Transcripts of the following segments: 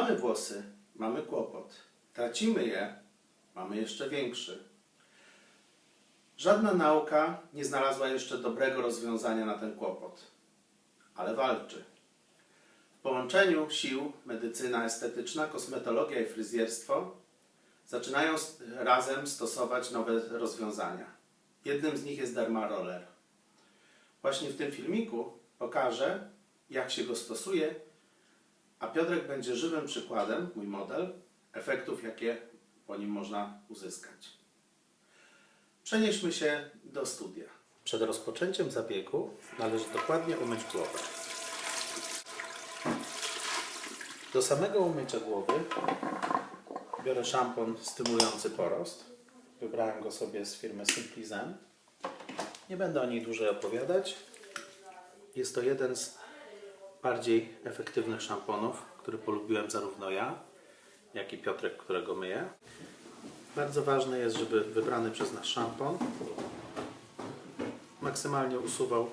Mamy włosy, mamy kłopot. Tracimy je, mamy jeszcze większy. Żadna nauka nie znalazła jeszcze dobrego rozwiązania na ten kłopot, ale walczy. W połączeniu sił medycyna estetyczna, kosmetologia i fryzjerstwo zaczynają razem stosować nowe rozwiązania. Jednym z nich jest dermaroller. Właśnie w tym filmiku pokażę, jak się go stosuje, a Piotrek będzie żywym przykładem, mój model, efektów, jakie po nim można uzyskać. Przenieśmy się do studia. Przed rozpoczęciem zabiegu należy dokładnie umyć głowę. Do samego umycia głowy biorę szampon stymulujący porost. Wybrałem go sobie z firmy Simply Zen. Nie będę o niej dłużej opowiadać. Jest to jeden z bardziej efektywnych szamponów, który polubiłem zarówno ja, jak i Piotrek, którego myję. Bardzo ważne jest, żeby wybrany przez nas szampon maksymalnie usuwał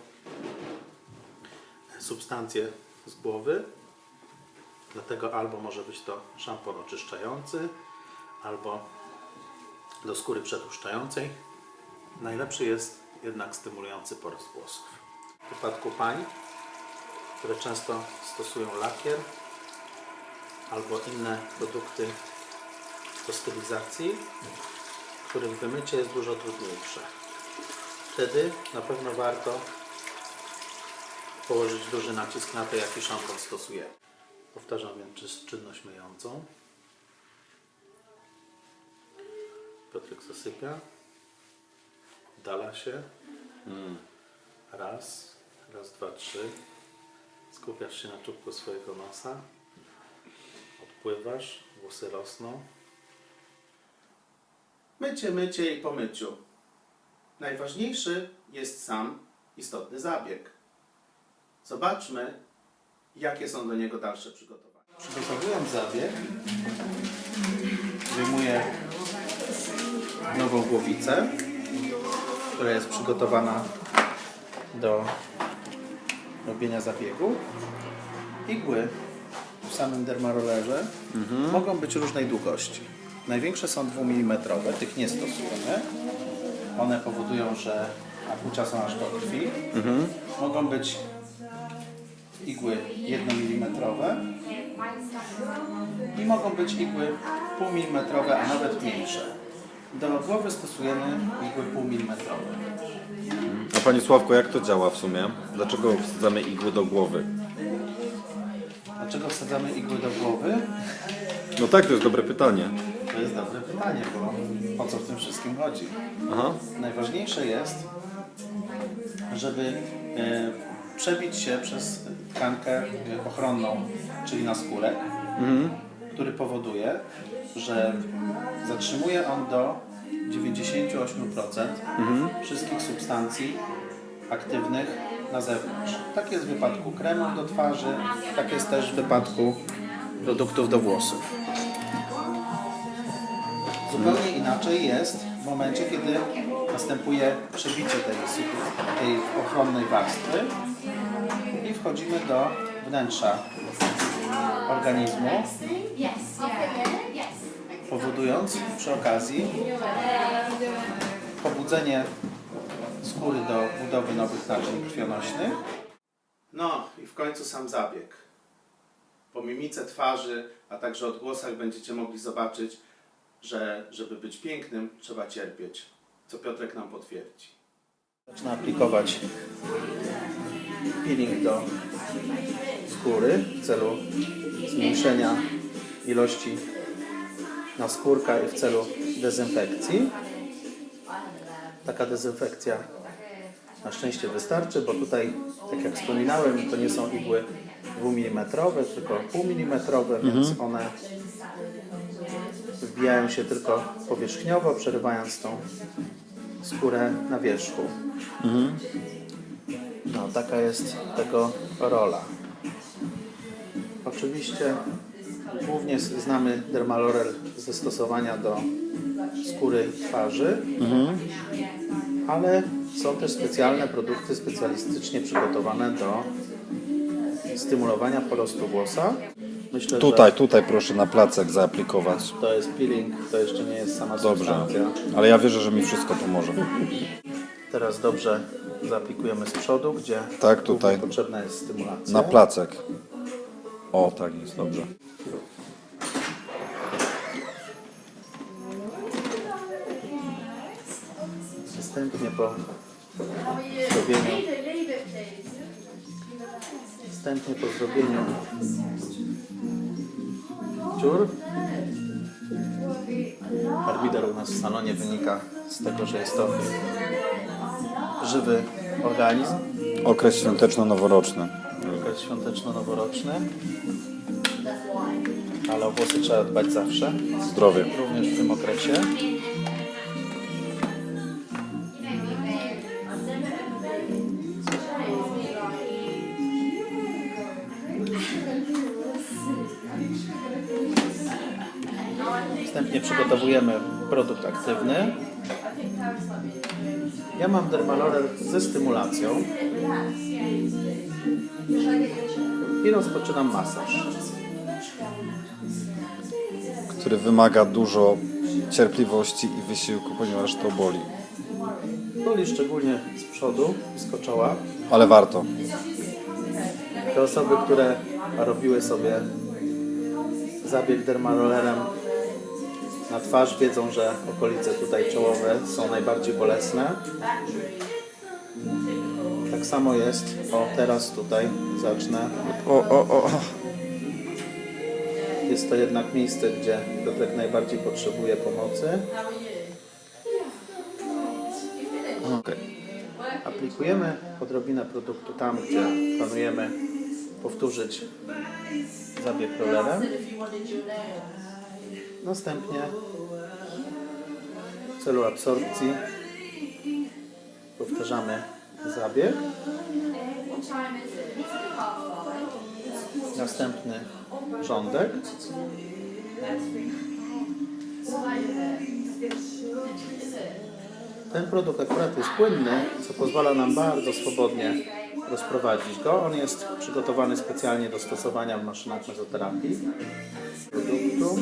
substancje z głowy. Dlatego albo może być to szampon oczyszczający, albo do skóry przetłuszczającej. Najlepszy jest jednak stymulujący porost włosów. W przypadku pań, które często stosują lakier albo inne produkty do stylizacji, których wymycie jest dużo trudniejsze. Wtedy na pewno warto położyć duży nacisk na to, jaki szampon stosujemy. Powtarzam więc czynność myjącą. Piotrek zasypia. Dala się. Raz, raz, dwa, trzy. Skupiasz się na czubku swojego nosa. Odpływasz, włosy rosną. Mycie, mycie i po myciu. Najważniejszy jest sam istotny zabieg. Zobaczmy, jakie są do niego dalsze przygotowania. Przygotowując zabieg, wyjmuję nową głowicę, która jest przygotowana do robienia zabiegu. Igły w samym dermarollerze mogą być różnej długości. Największe są 2 mm, tych nie stosujemy. One powodują, że akucia są aż do krwi. Mogą być igły 1 mm i mogą być igły pół milimetrowe, a nawet mniejsze. Do głowy stosujemy igły pół milimetrowe. A Panie Sławko, jak to działa w sumie? Dlaczego wsadzamy igły do głowy? Dlaczego wsadzamy igły do głowy? No tak, to jest dobre pytanie. To jest dobre pytanie, bo o co w tym wszystkim chodzi? Aha. Najważniejsze jest, żeby e, przebić się przez tkankę ochronną, czyli na skórek, który powoduje, że zatrzymuje on do 98% wszystkich substancji aktywnych na zewnątrz. Tak jest w wypadku kremów do twarzy, tak jest też w wypadku produktów do włosów. Zupełnie inaczej jest w momencie, kiedy następuje przebicie tej, tej ochronnej warstwy i wchodzimy do wnętrza organizmu, Yes. Yeah. Yes. Powodując przy okazji pobudzenie skóry do budowy nowych naczyń krwionośnych. No i w końcu sam zabieg. Po mimice twarzy, a także odgłosach będziecie mogli zobaczyć, że żeby być pięknym, trzeba cierpieć, co Piotrek nam potwierdzi. Zaczyna aplikować peeling do skóry w celu zmniejszenia ilości naskórka i w celu dezynfekcji. Taka dezynfekcja na szczęście wystarczy, bo tutaj, tak jak wspominałem, to nie są igły 2 mm, tylko pół milimetrowe, więc one wbijają się tylko powierzchniowo, przerywając tą skórę na wierzchu. No, taka jest tego rola. Oczywiście głównie znamy dermalorel ze stosowania do skóry twarzy, ale są też specjalne produkty specjalistycznie przygotowane do stymulowania porostu włosa. Myślę, Tutaj, tutaj proszę na placek zaaplikować. to jest peeling, to jeszcze nie jest sama Dobrze. substancja. Ale ja wierzę, że mi wszystko pomoże. Teraz dobrze zaaplikujemy z przodu, gdzie Tak, tutaj. potrzebna jest stymulacja. Na placek. O, tak jest, dobrze. Następnie po zrobieniu Następnie po zrobieniu dziur Harbider u nas w salonie wynika z tego, że jest to żywy organizm, Okres świąteczno-noworoczny. okres świąteczno-noworoczny, ale o włosy trzeba dbać zawsze, Zdrowie. również w tym okresie. Wstępnie przygotowujemy produkt aktywny. Ja mam dermalorer ze stymulacją i rozpoczynam masaż. Który wymaga dużo cierpliwości i wysiłku, ponieważ to boli. Boli szczególnie z przodu, z czoła. Ale warto. Te osoby, które robiły sobie zabieg dermarollerem na twarz, wiedzą, że okolice tutaj czołowe są najbardziej bolesne. Tak samo jest, o teraz tutaj zacznę. O, o, o. Jest to jednak miejsce, gdzie Piotrek najbardziej potrzebuje pomocy. Okej. Aplikujemy odrobinę produktu tam, gdzie planujemy powtórzyć zabieg rollerem. Następnie w celu absorpcji powtarzamy zabieg. Następny rządek. Ten produkt akurat jest płynny, co pozwala nam bardzo swobodnie rozprowadzić go. On jest przygotowany specjalnie do stosowania w maszynach mezoterapii produktu.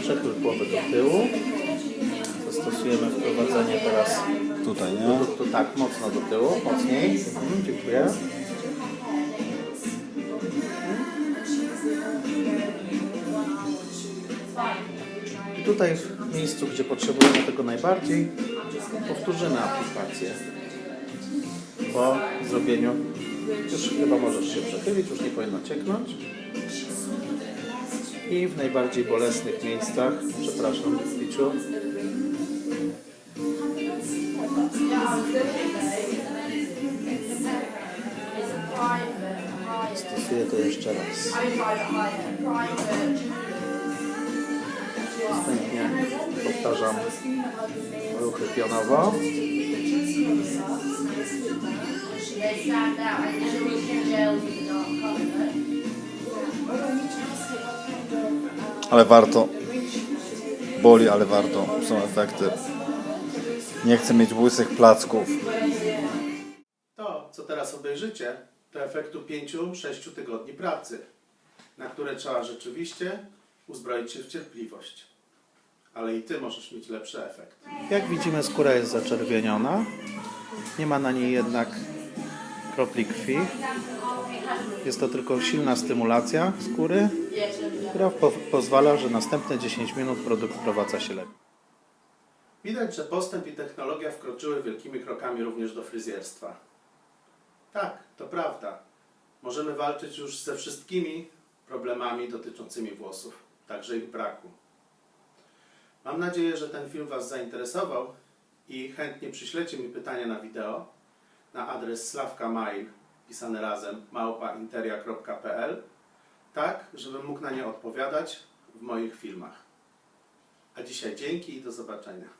Przechyl głowy do tyłu. Zastosujemy wprowadzenie teraz Tutaj, nie? produktu tak mocno do tyłu, mocniej. Mhm, dziękuję. I tutaj w miejscu, gdzie potrzebujemy tego najbardziej, powtórzymy aplikację. Po zrobieniu już chyba możesz się przechylić, już nie powinno cieknąć. I w najbardziej bolesnych miejscach, przepraszam, Piciu, stosuję to jeszcze raz. Następnie powtarzam ruchy pionowo. Ale warto. Boli, ale warto. Są efekty. Nie chcę mieć łysych placków. To, co teraz obejrzycie, to efektu 5-6 tygodni pracy, na które trzeba rzeczywiście uzbroić się w cierpliwość. Ale i Ty możesz mieć lepszy efekt. Jak widzimy, skóra jest zaczerwieniona. Nie ma na niej jednak kropli krwi. Jest to tylko silna stymulacja skóry, która po pozwala, że następne 10 minut produkt wprowadza się lepiej. Widać, że postęp i technologia wkroczyły wielkimi krokami również do fryzjerstwa. Tak, to prawda. Możemy walczyć już ze wszystkimi problemami dotyczącymi włosów, także ich braku. Mam nadzieję, że ten film Was zainteresował i chętnie przyślecie mi pytania na wideo na adres slawkamail pisane razem małpainteria.pl tak, żebym mógł na nie odpowiadać w moich filmach. A dzisiaj dzięki i do zobaczenia.